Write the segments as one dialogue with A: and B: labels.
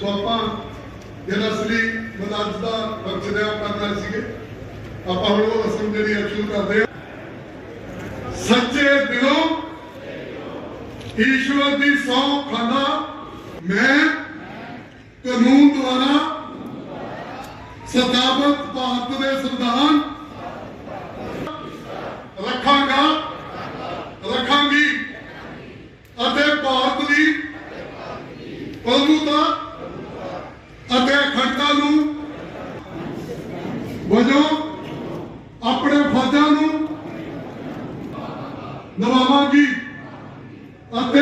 A: ਸੋ ਆਪਾਂ ਜਿਹੜਾ ਸ੍ਰੀ ਮਦਾਜ ਦਾ ਬਖਸ਼ਦਿਆ ਕਰਨਾ ਸੀਗੇ, ਆਪਾਂ ਹੁਣ ਉਹ ਰਸਮ ਜਿਹੜੀ ਆ ਕਰਦੇ ਹਾਂ। ਸੱਚੇ ਦਿਲੋਂ ਈਸ਼ਵਰ ਦੀ ਸਹੁੰ ਖਾਂਦਾ ਮੈਂ ਕਾਨੂੰਨ ਦੁਆਰਾ ਸਤਾਬਤ ਭਾਰਤ ਦੇ ਸੰਵਿਧਾਨ ਰੱਖਾਂਗਾ, ਰੱਖਾਂਗੀ ਅਤੇ ਭਾਰਤ ਦੀ ਪ੍ਰਭੂਤਾ ਅਤੇ ਅਖੰਡਤਾ ਨੂੰ ਵਜੋਂ ਆਪਣੇ ਫਰਜ਼ਾਂ ਨੂੰ ਨਿਭਾਵਾਂਗੀ ਅਤੇ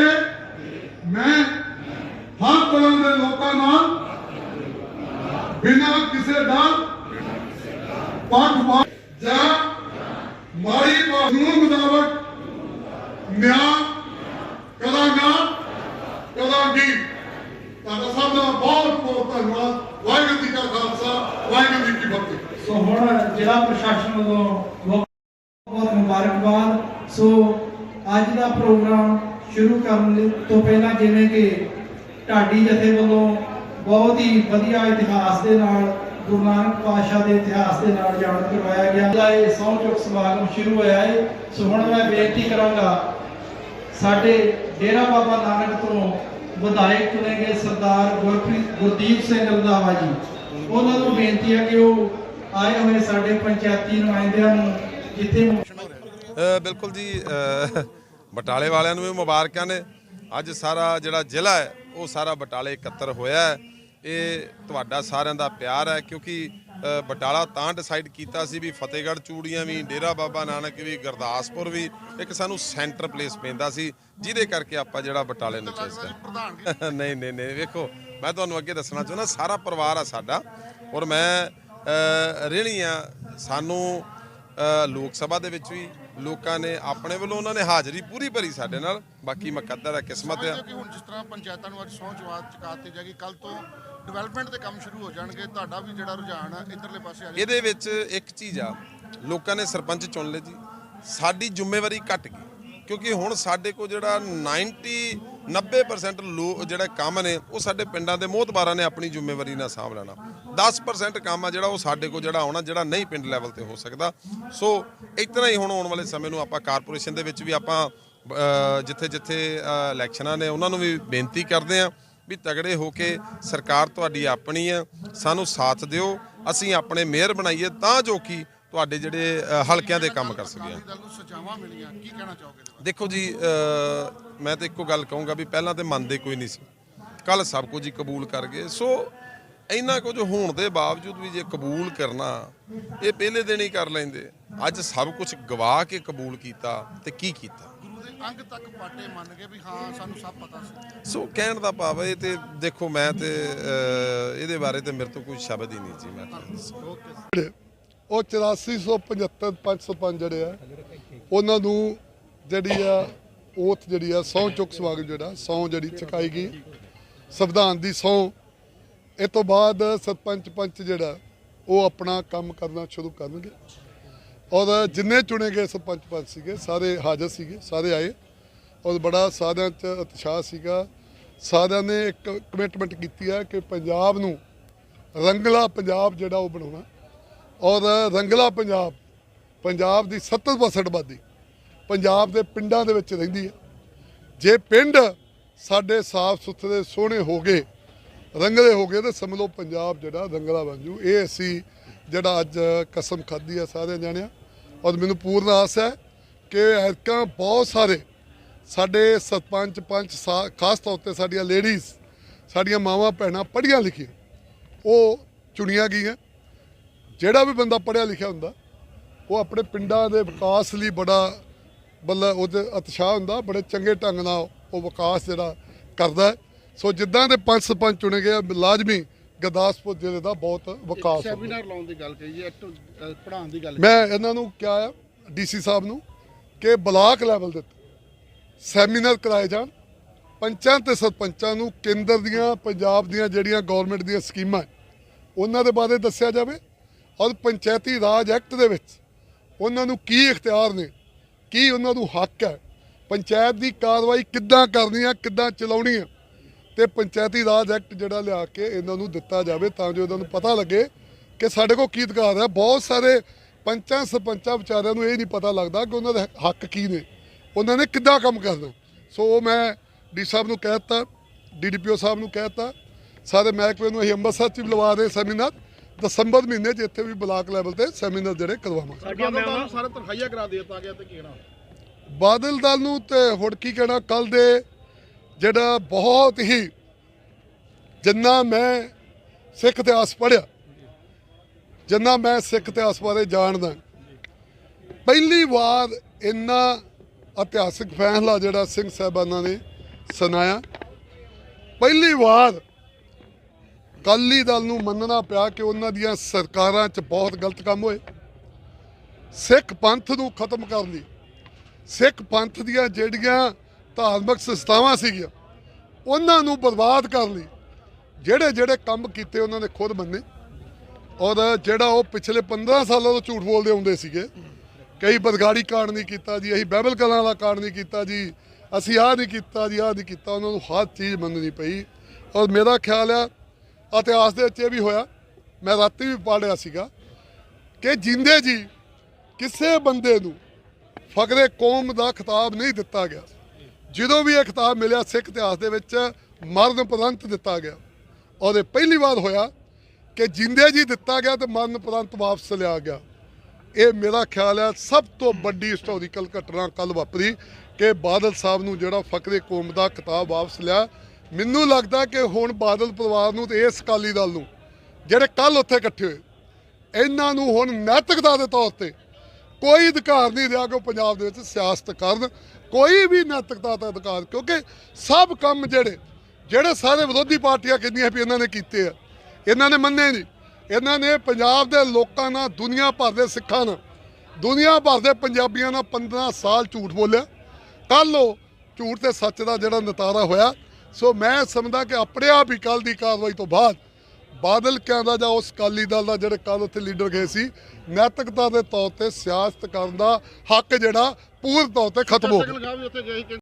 A: ਮੈਂ ਹਰ ਤਰ੍ਹਾਂ ਦੇ ਲੋਕਾਂ ਨਾਲ ਬਿਨਾਂ ਕਿਸੇ ਡਰ ਪੱਖਪਾਤ ਜਾਂ ਮਾੜੀ ਕਾਨੂੰਨ ਮੁਤਾਬਕ ਨਿਆਂ ਕਰਾਂਗਾ, ਕਰਾਂਗੀ। ਤੁਹਾਡਾ ਸਭ ਦਾ ਬਹੁਤ ਬਹੁਤ ਧੰਨਵਾਦ। ਵਾਹਿਗੁਰੂ ਜੀ ਕਾ ਖਾਲਸਾ, ਵਾਹਿਗੁਰੂ ਜੀ ਕੀ ਫਤਿਹ।
B: ਸੋ ਹੁਣ ਜ਼ਿਲ੍ਹਾ ਪ੍ਰਸ਼ਾਸਨ ਵੱਲੋਂ ਬਹੁਤ ਬਹੁਤ ਮੁਬਾਰਕਬਾਦ। ਸੋ ਅੱਜ ਦਾ ਪ੍ਰੋਗਰਾਮ ਸ਼ੁਰੂ ਕਰਨ ਤੋਂ ਪਹਿਲਾਂ ਜਿਵੇਂ ਕਿ ਢਾਡੀ ਜਥੇ ਵੱਲੋਂ ਬਹੁਤ ਹੀ ਵਧੀਆ ਇਤਿਹਾਸ ਦੇ ਨਾਲ, ਗੁਰੂ ਨਾਨਕ ਪਾਤਸ਼ਾਹ ਦੇ ਇਤਿਹਾਸ ਦੇ ਨਾਲ ਜਾਣ ਕਰਵਾਇਆ ਗਿਆ। ਇਹ ਸਹੁੰ ਸਮਾਗਮ ਸ਼ੁਰੂ ਹੋਇਆ ਹੈ ਸੋ ਹੁਣ ਮੈਂ ਬੇਨਤੀ ਕਰਾਂਗਾ, ਸਾਡੇ ਡੇਰਾ ਬਾਬਾ ਨਾਨਕ ਤੋਂ ਵਿਧਾਇਕ ਚੁਣੇ ਗਏ ਸਰਦਾਰ ਗੁਰਪ੍ਰੀਤ ਗੁਰਦੀਪ ਸਿੰਘ ਰੰਧਾਵਾ ਜੀ। ਉਹਨਾਂ ਨੂੰ ਬੇਨਤੀ ਹੈ ਕਿ ਉਹ ਆਏ ਹੋਏ ਸਾਡੇ ਪੰਚਾਇਤੀ ਨੁਮਾਇੰਦਿਆਂ ਨੂੰ ਜਿੱਥੇ
C: ਬਿਲਕੁਲ ਜੀ ਬਟਾਲੇ ਵਾਲਿਆਂ ਨੂੰ ਵੀ ਮੁਬਾਰਕਾਂ ਨੇ। ਅੱਜ ਸਾਰਾ ਜਿਹੜਾ ਜ਼ਿਲ੍ਹਾ ਹੈ, ਉਹ ਸਾਰਾ ਬਟਾਲੇ ਇਕੱਤਰ ਹੋਇਆ ਹੈ। ਇਹ ਤੁਹਾਡਾ ਸਾਰਿਆਂ ਦਾ ਪਿਆਰ ਹੈ, ਕਿਉਂਕਿ ਬਟਾਲਾ ਤਾਂ ਡਿਸਾਈਡ ਕੀਤਾ ਸੀ ਵੀ ਫਤਿਹਗੜ੍ਹ ਚੂੜੀਆਂ ਵੀ, ਡੇਰਾ ਬਾਬਾ ਨਾਨਕ ਵੀ, ਗੁਰਦਾਸਪੁਰ ਵੀ, ਇੱਕ ਸਾਨੂੰ ਸੈਂਟਰ ਪਲੇਸ ਪੈਂਦਾ ਸੀ, ਜਿਹਦੇ ਕਰਕੇ ਆਪਾਂ ਜਿਹੜਾ ਬਟਾਲੇ ਨੂੰ ਚੇਸਦਾ ਨਹੀਂ ਨਹੀਂ ਨਹੀਂ, ਵੇਖੋ, ਮੈਂ ਤੁਹਾਨੂੰ ਅੱਗੇ ਦੱਸਣਾ ਚਾਹੁੰਦਾ, ਸਾਰਾ ਪਰਿਵਾਰ ਆ ਸਾਡਾ, ਔਰ ਮੈਂ ਰਹਿਣੀ ਆ ਸਾਨੂੰ ਲੋਕ ਸਭਾ ਦੇ ਵਿੱਚ ਵੀ ਲੋਕਾਂ ਨੇ ਆਪਣੇ ਵੱਲੋਂ ਉਹਨਾਂ ਨੇ ਹਾਜ਼ਰੀ ਪੂਰੀ ਭਰੀ ਸਾਡੇ ਨਾਲ। ਬਾਕੀ ਮੁਕੱਦਰ ਹੈ ਕਿਸਮਤ
D: ਹੋ। ਕਿ ਹੁਣ ਜਿਸ ਤਰ੍ਹਾਂ ਪੰਚਾਇਤਾਂ ਨੂੰ ਅੱਜ ਸਹੁੰ ਚੁਆਤ ਚੁਕਾਤੀ ਜਾਏਗੀ ਕੱਲ ਤੋਂ ਡਿਵੈਲਪਮੈਂਟ ਦੇ ਕੰਮ ਸ਼ੁਰੂ ਹੋ ਜਾਣਗੇ। ਤੁਹਾਡਾ ਵੀ ਜਿਹੜਾ ਰੁਝਾਨ ਆ ਇਧਰਲੇ ਪਾਸੇ ਆ
C: ਇਹਦੇ ਵਿੱਚ ਇੱਕ ਚੀਜ਼ ਆ ਲੋਕਾਂ ਨੇ ਸਰਪੰਚ ਚੁਣ ਲਏ ਜੀ। ਸਾਡੀ ਜ਼ਿੰਮੇਵਾਰੀ ਘਟ ਗਈ ਕਿਉਂਕਿ ਹੁਣ ਸਾਡੇ ਕੋਲ ਜਿਹੜਾ 90 90% ਲੋ, ਜਿਹੜੇ ਕੰਮ ਨੇ, ਉਹ ਸਾਡੇ ਪਿੰਡਾਂ ਦੇ ਮੋਹਤਬਾਰਾਂ ਨੇ ਆਪਣੀ ਜ਼ਿੰਮੇਵਾਰੀ ਨਾਲ ਸਾਂਭ ਲੈਣਾ। 10% ਕੰਮ ਆ ਜਿਹੜਾ, ਉਹ ਸਾਡੇ ਕੋਲ ਜਿਹੜਾ ਆਉਣਾ, ਜਿਹੜਾ ਨਹੀਂ ਪਿੰਡ ਲੈਵਲ ਤੇ ਹੋ ਸਕਦਾ। ਸੋ, ਇਤਨਾ ਹੀ ਹੁਣ ਆਉਣ ਵਾਲੇ ਸਮੇਂ ਨੂੰ ਆਪਾਂ ਕਾਰਪੋਰੇਸ਼ਨ ਦੇ ਵਿੱਚ ਵੀ ਆਪਾਂ ਜਿੱਥੇ ਜਿੱਥੇ ਇਲੈਕਸ਼ਨਾਂ ਨੇ, ਉਹਨਾਂ ਨੂੰ ਵੀ ਬੇਨਤੀ ਕਰਦੇ ਆ ਵੀ ਤਗੜੇ ਹੋ ਕੇ ਸਰਕਾਰ ਤੁਹਾਡੀ ਆਪਣੀ ਆ ਸਾਨੂੰ ਸਾਥ ਦਿਓ। ਅਸੀਂ ਆਪਣੇ ਮੇਅਰ ਬਣਾਈਏ, ਤਾਂ ਜੋ ਕਿ ਤੁਹਾਡੇ ਜਿਹੜੇ ਹਲਕਿਆਂ ਦੇ ਕੰਮ ਕਰ ਸਕੀਏ
D: ਅਕਾਲੀ ਦਲ ਨੂੰ ਸਜ਼ਾਵਾਂ ਮਿਲੀਆਂ ਕੀ ਕਹਿਣਾ ਚਾਹੋਗੇ ਇਹਦੇ ਬਾਰੇ?
C: ਦੇਖੋ ਜੀ ਅ, ਮੈਂ ਤਾਂ ਇੱਕੋ ਗੱਲ ਕਹੂੰਗਾ ਵੀ ਪਹਿਲਾਂ ਤੇ ਮੰਨਦੇ ਕੋਈ ਨਹੀਂ ਸੀ। ਕੱਲ ਸਭ ਕੁਝ ਹੀ ਕਬੂਲ ਕਰ ਗਏ। ਸੋ ਇੰਨਾ ਕੁਝ ਹੋਣ ਦੇ ਬਾਵਜੂਦ ਵੀ ਜੇ ਕਬੂਲ ਕਰਨਾ ਇਹ ਪਹਿਲੇ ਦਿਨ ਹੀ ਕਰ ਲੈਂਦੇ। ਅੱਜ ਸਭ ਕੁਝ ਗਵਾ ਕੇ ਕਬੂਲ ਕੀਤਾ ਤੇ ਕੀ ਕੀਤਾ?
D: ਗੁਰੂ ਦੇ ਅੰਗ ਤੱਕ ਪਾਟੇ ਮੰਨ ਗਏ ਵੀ ਹਾਂ ਸਾਨੂੰ ਸਭ ਪਤਾ ਸੀ
C: ਸੋ ਕਹਿਣ ਦਾ ਭਾਵ ਹੈ ਇਹ ਤੇ ਦੇਖੋ ਮੈਂ ਤੇ ਅ, ਇਹਦੇ ਬਾਰੇ ਤੇ ਮੇਰੇ ਤੋਂ ਕੋਈ ਸ਼ਬਦ ਹੀ ਨਹੀਂ ਜੀ ਮੈਂ
D: ਓਕੇ
A: ਉਹ 8475 ਪੰਜ ਸਰਪੰਚ ਜਿਹੜੇ ਆ, ਉਹਨਾਂ ਨੂੰ ਜਿਹੜੀ ਆ ਓਥ ਜਿਹੜੀ ਆ, ਸਹੁੰ ਚੁੱਕ ਸਮਾਗਮ ਜਿਹੜਾ, ਸਹੁੰ ਜਿਹੜੀ ਚੁਕਾਈ ਗਈ। ਸੰਵਿਧਾਨ ਦੀ ਸਹੁੰ। ਇਹ ਤੋਂ ਬਾਅਦ ਸਰਪੰਚ ਪੰਚ ਜਿਹੜਾ, ਉਹ ਆਪਣਾ ਕੰਮ ਕਰਨਾ ਸ਼ੁਰੂ ਕਰਨਗੇ। ਔਰ ਜਿੰਨੇ ਚੁਣੇ ਗਏ ਸਰਪੰਚ ਪੰਚ ਸੀਗੇ, ਸਾਰੇ ਹਾਜ਼ਰ ਸੀਗੇ, ਸਾਰੇ ਆਏ। ਔਰ ਬੜਾ ਸਾਰਿਆਂ 'ਚ ਉਤਸ਼ਾਹ ਸੀਗਾ। ਸਾਰਿਆਂ ਨੇ ਇੱਕ ਕਮਿਟਮੈਂਟ ਕੀਤੀ ਆ ਕਿ ਪੰਜਾਬ ਨੂੰ ਰੰਗਲਾ ਪੰਜਾਬ ਜਿਹੜਾ ਉਹ ਬਣਾਉਣਾ। ਔਰ ਰੰਗਲਾ ਪੰਜਾਬ ਪੰਜਾਬ ਦੀ 70% ਆਬਾਦੀ, ਪੰਜਾਬ ਦੇ ਪਿੰਡਾਂ ਦੇ ਵਿੱਚ ਰਹਿੰਦੀ ਹੈ। ਜੇ ਪਿੰਡ ਸਾਡੇ ਸਾਫ਼ ਸੁਥਰੇ, ਸੋਹਣੇ ਹੋ ਗਏ, ਰੰਗਲੇ ਹੋ ਗਏ, ਤਾਂ ਸਮਝ ਲਓ ਪੰਜਾਬ ਜਿਹੜਾ ਰੰਗਲਾ ਬਣ ਜੂ। ਇਹ ਅਸੀਂ ਜਿਹੜਾ ਅੱਜ ਕਸਮ ਖਾਧੀ ਆ ਸਾਰੇ ਜਾਣਿਆ, ਔਰ ਮੈਨੂੰ ਪੂਰਨ ਆਸ ਹੈ ਕਿ ਐਰਕਾਂ ਬਹੁਤ ਸਾਰੇ ਸਾਡੇ ਸਰਪੰਚ, ਪੰਚ, ਸਾ- ਖਾਸ ਤੌਰ ਤੇ ਸਾਡੀਆਂ ਲੇਡੀਜ਼ ਸਾਡੀਆਂ ਮਾਵਾਂ, ਭੈਣਾਂ ਪੜ੍ਹੀਆਂ ਲਿਖੀਆਂ, ਉਹ ਚੁਣੀਆਂ ਗਈਆਂ। ਜਿਹੜਾ ਵੀ ਬੰਦਾ ਪੜ੍ਹਿਆ ਲਿਖਿਆ ਹੁੰਦਾ ਉਹ ਆਪਣੇ ਪਿੰਡਾਂ ਦੇ ਵਿਕਾਸ ਲਈ ਬੜਾ ਮਤਲਬ ਉਹਦੇ ਉਤਸ਼ਾਹ ਹੁੰਦਾ ਬੜੇ ਚੰਗੇ ਢੰਗ ਨਾਲ ਉਹ ਵਿਕਾਸ ਜਿਹੜਾ ਕਰਦਾ। ਸੋ ਜਿੱਦਾਂ ਦੇ ਪੰਜ ਸਰਪੰਚ ਚੁਣੇ ਗਏ ਲਾਜ਼ਮੀ ਗੁਰਦਾਸਪੁਰ ਜ਼ਿਲ੍ਹੇ ਦਾ ਬਹੁਤ ਵਿਕਾਸ
D: ਸੈਮੀਨਾਰ ਲਾਉਣ ਦੀ ਗੱਲ ਕਹੀ ਹੈ ਪੜਾਉਣ ਦੀ ਗੱਲ
A: ਮੈਂ ਇਹਨਾਂ ਨੂੰ ਕਿਹਾ ਆ ਡੀਸੀ ਸਾਹਿਬ ਨੂੰ ਕਿ ਬਲਾਕ ਲੈਵਲ ਦੇ ਸੈਮੀਨਾਰ ਕਰਾਏ ਜਾਣ। ਪੰਚਾਂ ਤੇ ਸਰਪੰਚਾਂ ਨੂੰ ਕੇਂਦਰ ਦੀਆਂ ਪੰਜਾਬ ਦੀਆਂ ਜਿਹੜੀਆਂ ਗਵਰਨਮੈਂਟ ਦੀਆਂ ਸਕੀਮਾਂ ਉਹਨਾਂ ਦੇ ਬਾਰੇ ਦੱਸਿਆ ਜਾਵੇ। ਔਰ ਪੰਚਾਇਤੀ ਰਾਜ ਐਕਟ ਦੇ ਵਿੱਚ ਉਹਨਾਂ ਨੂੰ ਕੀ ਇਖਤਿਆਰ ਨੇ, ਕੀ ਉਹਨਾਂ ਨੂੰ ਹੱਕ ਹੈ, ਪੰਚਾਇਤ ਦੀ ਕਾਰਵਾਈ ਕਿੱਦਾਂ ਕਰਨੀ ਹੈ, ਕਿੱਦਾਂ ਚਲਾਉਣੀ ਹੈ, ਤੇ ਪੰਚਾਇਤੀ ਰਾਜ ਐਕਟ ਜਿਹੜਾ ਲਿਆ ਕੇ ਇਹਨਾਂ ਨੂੰ ਦਿੱਤਾ ਜਾਵੇ ਤਾਂ ਜੋ ਇਹਨਾਂ ਨੂੰ ਪਤਾ ਲੱਗੇ ਕਿ ਸਾਡੇ ਕੋਲ ਕੀ ਅਧਿਕਾਰ ਹੈ। ਬਹੁਤ ਸਾਰੇ ਪੰਚਾਂ, ਸਰਪੰਚਾਂ ਵਿਚਾਰਿਆਂ ਨੂੰ ਇਹ ਨਹੀਂ ਪਤਾ ਲੱਗਦਾ ਕਿ ਉਹਨਾਂ ਦੇ ਹੱਕ ਕੀ ਨੇ, ਉਹਨਾਂ ਨੇ ਕਿੱਦਾਂ ਕੰਮ ਕਰਨਾ। ਸੋ ਉਹ ਮੈਂ ਡੀ ਸਾਹਿਬ ਨੂੰ ਕਹਿ ਦਿੱਤਾ ਡੀਡੀਪੀਓ ਸਾਹਿਬ ਨੂੰ ਕਹਿ ਦਿੱਤਾ, ਸਾਰੇ ਮਹਿਕਮੇ ਨੂੰ ਅਸੀਂ ਅੰਮ੍ਰਿਤਸਰ ਚ ਵੀ ਲਵਾ ਰਹੇ ਸੈਮੀਨਾਰ। ਦਸੰਬਰ ਮਹੀਨੇ ਚ ਇੱਥੇ ਵੀ ਬਲਾਕ ਲੈਵਲ ਤੇ ਸੈਮੀਨਾਰ ਜਿਹੜੇ ਕਰਵਾਵਾਂਗੇ।
E: ਸਾਡੀਆਂ ਮੈਂ ਸਾਰੇ ਤਰਖਾਈਆ ਕਰਾ ਦੇ ਦਿੱਤਾ ਗਿਆ ਤੇ ਕੀ ਕਹਿਣਾ?
A: ਬਾਦਲ ਦਲ ਨੂੰ ਤੇ ਹੁਣ ਕੀ ਕਹਿਣਾ ਕੱਲ ਦੇ ਜਿਹੜਾ ਬਹੁਤ ਹੀ ਜਿੰਨਾ ਮੈਂ ਸਿੱਖ ਇਤਿਹਾਸ ਪੜ੍ਹਿਆ ਜਿੰਨਾ ਮੈਂ ਸਿੱਖ ਇਤਿਹਾਸ ਬਾਰੇ ਜਾਣਦਾ ਪਹਿਲੀ ਵਾਰ ਇੰਨਾ ਇਤਿਹਾਸਿਕ ਫੈਸਲਾ ਜਿਹੜਾ ਸਿੰਘ ਸਾਹਿਬਾਨਾਂ ਨੇ ਸੁਣਾਇਆ। ਪਹਿਲੀ ਵਾਰ ਅਕਾਲੀ ਦਲ ਨੂੰ ਮੰਨਣਾ ਪਿਆ ਕਿ ਉਹਨਾਂ ਦੀਆਂ ਸਰਕਾਰਾਂ 'ਚ ਬਹੁਤ ਗਲਤ ਕੰਮ ਹੋਏ। ਸਿੱਖ ਪੰਥ ਨੂੰ ਖਤਮ ਕਰਨ ਲਈ, ਸਿੱਖ ਪੰਥ ਦੀਆਂ ਜਿਹੜੀਆਂ ਧਾਰਮਿਕ ਸੰਸਥਾਵਾਂ ਸੀਗੀਆਂ, ਉਹਨਾਂ ਨੂੰ ਬਰਬਾਦ ਕਰਨ ਲਈ ਜਿਹੜੇ ਜਿਹੜੇ ਕੰਮ ਕੀਤੇ ਉਹਨਾਂ ਨੇ ਖੁਦ ਮੰਨੇ। ਔਰ ਜਿਹੜਾ ਉਹ ਪਿਛਲੇ 15 ਸਾਲਾਂ ਤੋਂ ਝੂਠ ਬੋਲਦੇ ਆਉਂਦੇ ਸੀਗੇ, ਕਈ ਬਦਗਾੜੀ ਕਾਂਡ ਨਹੀਂ ਕੀਤਾ ਜੀ, ਅਸੀਂ ਬਾਈਬਲ ਕਲਾਂ ਵਾਲਾ ਕਾਂਡ ਨਹੀਂ ਕੀਤਾ ਜੀ, ਅਸੀਂ ਆਹ ਨਹੀਂ ਕੀਤਾ ਜੀ, ਆਹ ਨਹੀਂ ਕੀਤਾ, ਉਹਨਾਂ ਨੂੰ ਹਰ ਚੀਜ਼ ਮੰਨਣੀ ਪਈ। ਔਰ ਮੇਰਾ ਖਿਆਲ ਆ ਇਤਿਹਾਸ ਦੇ ਵਿੱਚ ਇਹ ਵੀ ਹੋਇਆ, ਮੈਂ ਰਾਤੀ ਵੀ ਪੜ੍ਹਿਆ ਸੀਗਾ ਕਿ ਜਿੰਦੇ ਜੀ ਕਿਸੇ ਬੰਦੇ ਨੂੰ ਫਕਰੇ ਕੌਮ ਦਾ ਖਿਤਾਬ ਨਹੀਂ ਦਿੱਤਾ ਗਿਆ। ਜਦੋਂ ਵੀ ਇਹ ਖਿਤਾਬ ਮਿਲਿਆ, ਸਿੱਖ ਇਤਿਹਾਸ ਦੇ ਵਿੱਚ ਮਰਨ ਉਪਰੰਤ ਦਿੱਤਾ ਗਿਆ। ਔਰ ਇਹ ਪਹਿਲੀ ਵਾਰ ਹੋਇਆ ਕਿ ਜਿੰਦੇ ਜੀ ਦਿੱਤਾ ਗਿਆ ਤੇ ਮਰਨ ਉਪਰੰਤ ਵਾਪਸ ਲਿਆ ਗਿਆ। ਇਹ ਮੇਰਾ ਖਿਆਲ ਹੈ ਸਭ ਤੋਂ ਵੱਡੀ ਹਿਸਟੋਰੀਕਲ ਘਟਨਾ ਕੱਲ ਵਾਪਰੀ ਕਿ ਬਾਦਲ ਸਾਹਿਬ ਨੂੰ ਜਿਹੜਾ ਫਕਰੇ ਕੌਮ ਦਾ ਖਿਤਾਬ ਵਾਪਸ ਲਿਆ ਮੈਨੂੰ ਲੱਗਦਾ ਕਿ ਹੁਣ ਬਾਦਲ ਪਰਿਵਾਰ ਨੂੰ ਤੇ ਇਸ ਅਕਾਲੀ ਦਲ ਨੂੰ, ਜਿਹੜੇ ਕੱਲ ਉੱਥੇ ਇਕੱਠੇ ਹੋਏ, ਇਹਨਾਂ ਨੂੰ ਹੁਣ ਨੈਤਿਕਤਾ ਦੇ ਤੌਰ ਤੇ ਕੋਈ ਅਧਿਕਾਰ ਨਹੀਂ ਰਿਹਾ ਕਿ ਉਹ ਪੰਜਾਬ ਦੇ ਵਿੱਚ ਸਿਆਸਤ ਕਰਨ, ਕੋਈ ਵੀ ਨੈਤਿਕਤਾ ਦਾ ਅਧਿਕਾਰ, ਕਿਉਂਕਿ ਸਭ ਕੰਮ ਜਿਹੜੇ ਜਿਹੜੇ ਸਾਰੇ ਵਿਰੋਧੀ ਪਾਰਟੀਆਂ ਕਹਿੰਦੀਆਂ ਵੀ ਇਹਨਾਂ ਨੇ ਕੀਤੇ ਆ, ਇਹਨਾਂ ਨੇ ਮੰਨੇ ਨਹੀਂ। ਇਹਨਾਂ ਨੇ ਪੰਜਾਬ ਦੇ ਲੋਕਾਂ ਨਾਲ ਦੁਨੀਆ ਭਰ ਦੇ ਸਿੱਖਾਂ ਨਾਲ, ਦੁਨੀਆ ਭਰ ਦੇ ਪੰਜਾਬੀਆਂ ਨਾਲ 15 ਸਾਲ ਝੂਠ ਬੋਲਿਆ। ਕੱਲ ਉਹ ਝੂਠ ਤੇ ਸੱਚ ਦਾ ਜਿਹੜਾ ਨਤਾਰਾ ਹੋਇਆ ਸੋ ਮੈਂ ਸਮਝਦਾ ਕਿ ਆਪਣੇ ਆਪ ਹੀ ਕੱਲ ਦੀ ਕਾਰਵਾਈ ਤੋਂ ਬਾਅਦ ਬਾਦਲ ਕਹਿੰਦਾ ਜਾਂ ਉਸ ਅਕਾਲੀ ਦਲ ਦਾ ਜਿਹੜੇ ਕੱਲ ਉੱਥੇ ਲੀਡਰ ਗਏ ਸੀ, ਨੈਤਿਕਤਾ ਦੇ ਤੌਰ ਤੇ ਸਿਆਸਤ ਕਰਨ ਦਾ ਹੱਕ ਜਿਹੜਾ ਪੂਰਨ ਤੌਰ ਤੇ ਖਤਮ ਹੋ ਗਿਆ।